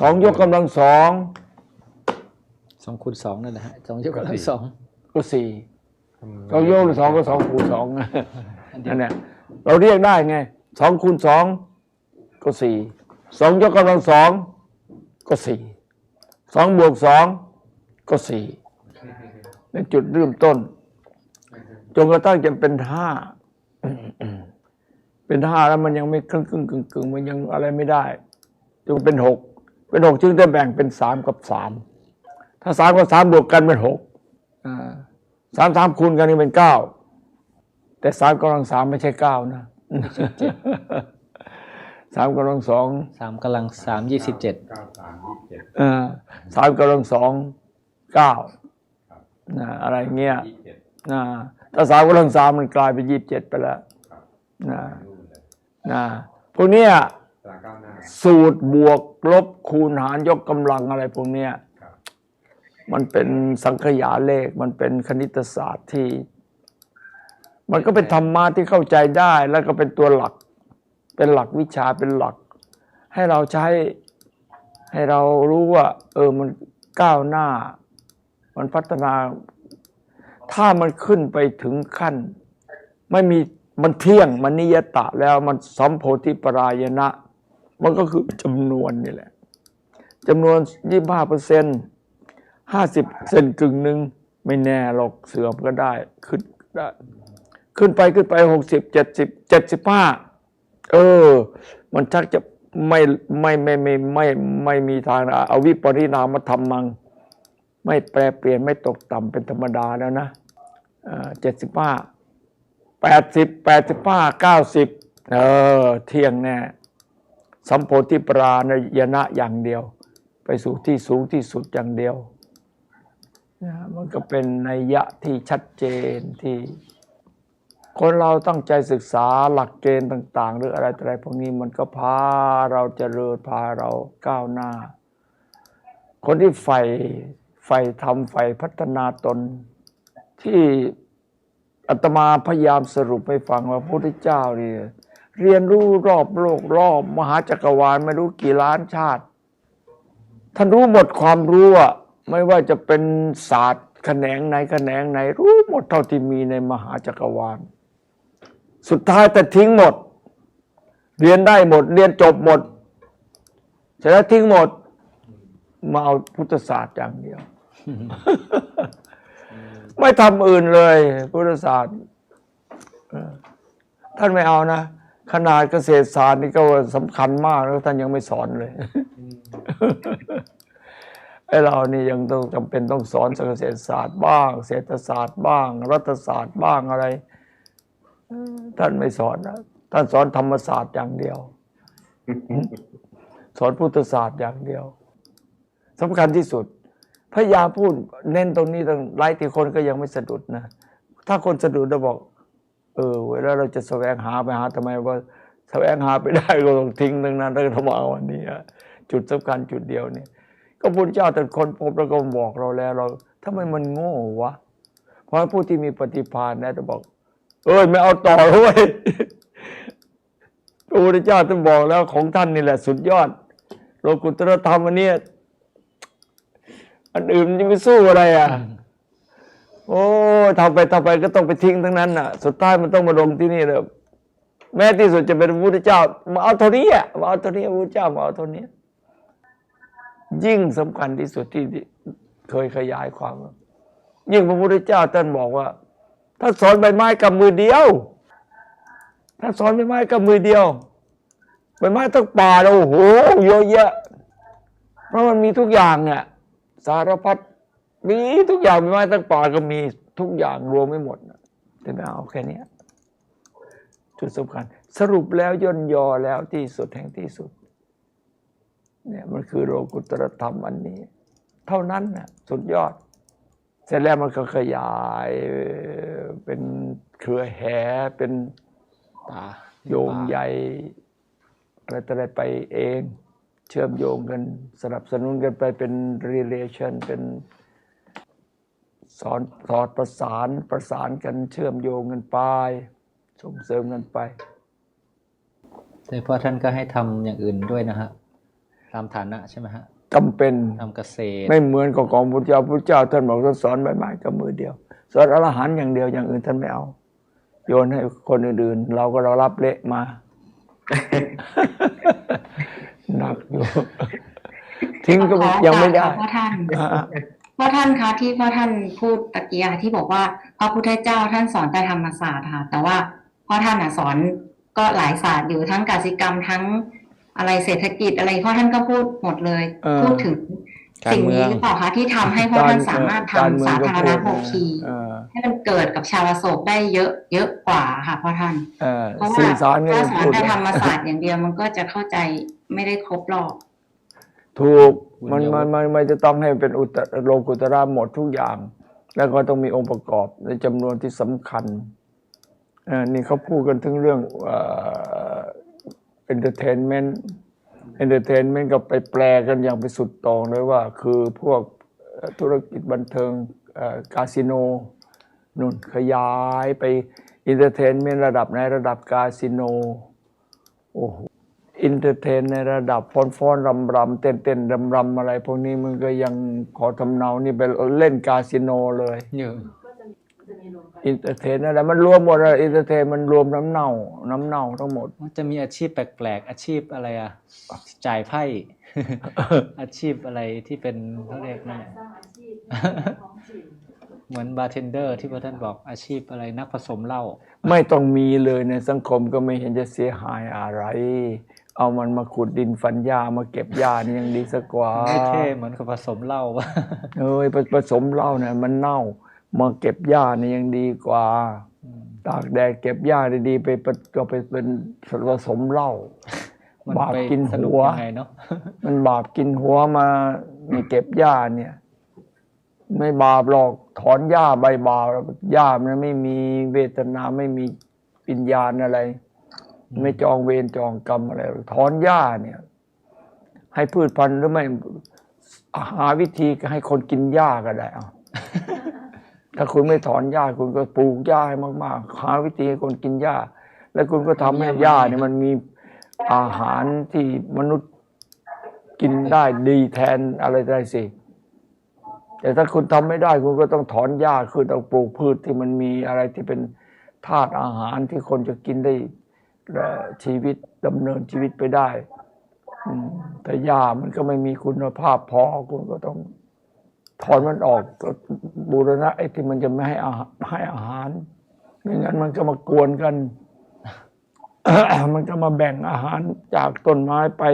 สองยกกำลังสองสองคูณสองนั่นแหละฮะสองยกกำลังสองก็สี่สองยกหรือสองก็สองคูณสองนั่นแหละเราเรียกได้ไงสองคูณสองก็สี่สองยกกำลังสองก็สี่สองบวกสองก็สี่เป็นจุดเริ่มต้นจนกระทั่งจะเป็นห้าเป็นห้าแล้วมันยังไม่ครึ่งครึ่งกึ่งกึ่งมันยังอะไรไม่ได้จนเป็นหก เป็นหกจึงได้แบ่งเป็นสามกับสามถ้าสามกับสามบวกกันเป็นหกอ่าสามสามคูณกันนี่เป็นเก้าแต่สามกำลังสามไม่ใช่เก้านะสามกำลังสองสามกำลังสามยี่สิบเจ็ดเก้าสามยี่สิบเจ็ดเออสามกำลังสองเก้านะอะไรเงี้ยยี่สิบเจ็ดนะถ้าสามกำลังสามมันกลายเป็นยี่สิบเจ็ดไปแล้วครับนะนู่นเลยนะพวกเนี้ยตราก้าวหน้าสูตรบวก ลบคูณหารยกกำลังอะไรพวกเนี้ยครับมันเป็นสังขยาเลข มันเป็นคณิตศาสตร์ที่ มันก็เป็นธรรมะที่เข้าใจได้ แล้วก็เป็นตัวหลัก เป็นหลักวิชาเป็นหลัก ให้เราใช้ให้เรารู้ว่า เออมันก้าวหน้า มันพัฒนา ถ้ามันขึ้นไปถึงขั้น ไม่มีมันเที่ยงมันนิยตะแล้วมันสัมโพธิปรายณะ มันก็คือจำนวนนี่แหละจำนวนยี่ห้าเปอร์เซ็นต์ห้าสิบเซนกึ่งหนึ่งไม่แน่หรอกเสื่อมก็ได้ขึ้นได้ขึ้นไปขึ้นไปหกสิบเจ็ดสิบเจ็ดสิบห้าเออ มันชักจะไม่ไม่ไม่ไม่ไม่ไม่มีทางนะเอาวิปริณามธรรมัง ไม่แปรเปลี่ยนไม่ตกต่ำเป็นธรรมดาแล้วนะเจ็ดสิบห้าแปดสิบแปดสิบห้าเก้าสิบเออ เที่ยงแน่ สัมโพธิปรานยนะอย่างเดียว ไปสู่ที่สูงที่สุดอย่างเดียวนะมันก็เป็นนัยยะที่ชัดเจนที่ คนเราตั้งใจศึกษาหลักเกณฑ์ต่าง ๆ หรืออะไรต่อะไรพวกนี้มันก็พาเราจเจริญพาเราก้าวหน้า คนที่ใฝ่ใฝ่ทำใฝ่พัฒนาตนที่อาตมาพยายามสรุปให้ฟังว่าพระพุทธเจ้าเนี่ย เรียนรู้รอบโลกรอบมหาจักรวาลไม่รู้กี่ล้านชาติ ท่านรู้หมดความรู้อะไม่ว่าจะเป็นศาสตร์แขนงไหนแขนงไหน รู้หมดเท่าที่มีในมหาจักรวาล สุดท้ายแต่ทิ้งหมด เรียนได้หมด เรียนจบหมดเสร็จแล้วทิ้งหมด มาเอาพุทธศาสตร์อย่างเดียว ไม่ทำอื่นเลย พุทธศาสตร์ท่านไม่เอานะ ขนาดเกษตรศาสตร์นี่ก็สำคัญมากแล้วท่านยังไม่สอนเลยไอ้เรานี่ยังต้องจำเป็นต้องสอนเกษตรศาสตร์บ้าง เศรษฐศาสตร์บ้าง รัฐศาสตร์บ้างอะไรเออท่านไม่สอนนะท่านสอนธรรมศาสตร์อย่างเดียว สอนพุทธศาสตร์อย่างเดียวสำคัญที่สุดพยายามพูดเน้นตรงนี้ตั้งหลายที่คนก็ยังไม่สะดุดนะ ถ้าคนสะดุดเราบอก เออ เวลาเราจะแสวงหาไปหาทำไมว่าแสวงหาไปได้ก็ต้องทิ้งทั้งนั้นแล้วก็ทำเอาอันนี้จุดสำคัญจุดเดียวเนี่ย ก็พุทธเจ้าแต่คนพบแล้วก็บอกเราแล้วเราทำไมมันโง่วะ เพราะผู้ที่มีปฏิภาณนะจะบอก เอ้ยไม่เอาต่อเลยเว้ยพระพุทธเจ้าท่านบอกแล้วของท่านนี่แหละ สุดยอดโลกุตตรธรรมอันนี้อันอื่นจะไม่สู้อะไรอะ โอ้ทำไปทำไปก็ต้องไปทิ้งทั้งนั้นน่ะ สุดท้ายมันต้องมาลงที่นี่เลยแม้ที่สุดจะเป็นพระพุทธเจ้า มาเอาเท่านี้อะมาเอาเท่านี้พระพุทธเจ้ามาเอาเท่านี้ ยิ่งสำคัญที่สุดที่เคยขยายความ ยิ่งพระพุทธเจ้าท่านบอกว่าถ้าสอนใบไม้กับมือเดียวถ้าสอนใบไม้กับมือเดียวใบไม้ทั้งป่าเราโอ้โหเยอะแยะเพราะมันมีทุกอย่างเนี่ยสารพัด มีทุกอย่างใบไม้ทั้งป่าก็มีทุกอย่างรวมไม่หมดแต่ไม่เอาแค่นี้จุดสำคัญ สรุปแล้วย่นยอแล้วที่สุดแห่งที่สุด เนี่ยมันคือโลกุตรธรรมอันนี้ เท่านั้นนะสุดยอด เสร็จแล้วมันก็ขยายเป็นเครือแหเป็นป่าโยงใยอะไรต่ออะไรไปเอง เชื่อมโยงกัน สนับสนุนกันไปเป็น relation เป็น สอนสอดประสานประสานกันเชื่อมโยงกันไปส่งเสริมกันไปแต่พอท่านก็ให้ทำอย่างอื่นด้วยนะฮะตามฐานะใช่ไหมฮะจำเป็นทำเกษตร ไม่เหมือนกับของพุทธเจ้าพุทธเจ้าท่านบอกท่านสอนใบไม้กับมือเดียว สอนอรหันต์อย่างเดียวอย่างอื่นท่านไม่เอา โยนให้คนอื่นๆ เราก็เรารับเละมาหนักอยู่ทิ้งก็ยังไม่ได้พ่อท่าน อ่าพ่อท่านคะที่พ่อท่านพูดตะกี้อะที่บอกว่าพระพุทธเจ้าท่านสอนแต่ธรรมศาสตร์ค่ะ แต่ว่าพ่อท่านอะสอนก็หลายศาสตร์อยู่ทั้งกสิกรรมทั้งอะไรเศรษฐกิจอะไรพ่อท่านก็พูดหมดเลยเออพูดถึงการสิ่งเมืนี้องหรือเปล่าคะที่ทำให้พ่อท่านสามารถทำกเมืองสาก็ธารณพูดโภคีเออให้มันเกิดกับชาวอโศกได้เยอะเยอะกว่าค่ะพ่อท่านเออเพราะว่าสื่อสารก็ถ้ายังสอนพูดแต่ธรรมศาสตร์อย่างเดียวมันก็จะเข้าใจไม่ได้ครบหรอก ถูกมันคุณโยมมันมันมันจะต้องให้เป็นอุตตโลกุตระหมดทุกอย่าง แล้วก็ต้องมีองค์ประกอบในจำนวนที่สำคัญเออนี่เขาพูดกันถึงเรื่องเอ่อ entertainment entertainment ก็ไปแปลกันอย่างไปสุดโตรงเลยว่า คือพวกเอ่อธุรกิจบันเทิงเอ่อคาสิโนนุ่นขยายไป entertainment ระดับในระดับคาสิโน โอ้โห อินเตอร์เทนในระดับฟ้อนฟ้อนรำรำเต้นเต้นรำรำอะไร พวกนี้มันก็ยังขอทำเนานี่ไปเล่นคาสิโนเลยเยอะอินเตอร์เทนอะไรมันรวมหมดเลยอินเตอร์เทนมันรวมน้ำเน่า น้ำเน่าทั้งหมด มันจะมีอาชีพแปลกๆ อาชีพอะไรอะจ่ายไพ่ อาชีพอะไรที่เป็นเขาเรียกนั่นน่ะเหมือนบาร์เทนเดอร์ที่พระท่านบอกอาชีพอะไรนักผสมเหล้าไม่ต้องมีเลยในสังคมก็ไม่เห็นจะเสียหายอะไร เอามันมาขุดดินฟันหญ้ามาเก็บหญ้านี่ยังดีสักกว่าไม่เท่เหมือนกับผสมเหล้าเอ้ยผผสมเหล้าเนี่ยมันเน่า มาเก็บหญ้านี่ยังดีกว่า ตากแดดเก็บหญ้าดีๆไปไปก็ไปเป็นผสมเหล้ามันบาปไปกินสนุกหัวยังไงเนาะมันบาปกินหัวมานี่เก็บหญ้าเนี่ย ไม่บาปหรอกถอนหญ้าใบบาปหญ้ามันไม่มีเวทนาไม่มีปิญญาณอะไร ไม่จองเวรจองกรรมอะไรหรอถอนหญ้าเนี่ย ให้พืชพันธุ์หรือไม่หาวิธีให้คนกินหญ้าก็ได้เอาถ้าคุณไม่ถอนหญ้าคุณก็ปลูกหญ้าให้มาก ๆ หาวิธีให้คนกินหญ้า แล้วคุณก็ทำให้หญ้าเนี่ยมันมีอาหารที่มนุษย์กินได้ดีแทนอะไรได้สิ แต่ถ้าคุณทำไม่ได้คุณก็ต้องถอนหญ้าคือต้องปลูกพืชที่มันมีอะไรที่เป็นธาตุอาหารที่คนจะกินได้ ชีวิตดำเนินชีวิตไปได้แต่ยามันก็ไม่มีคุณภาพพอคุณก็ต้องถอนมันออกบูรณะไอ้ที่มันจะไม่ให้อาหารให้อาหารไม่งั้นมันก็มากวนกัน มันก็มาแบ่งอาหารจากต้นไม้ไป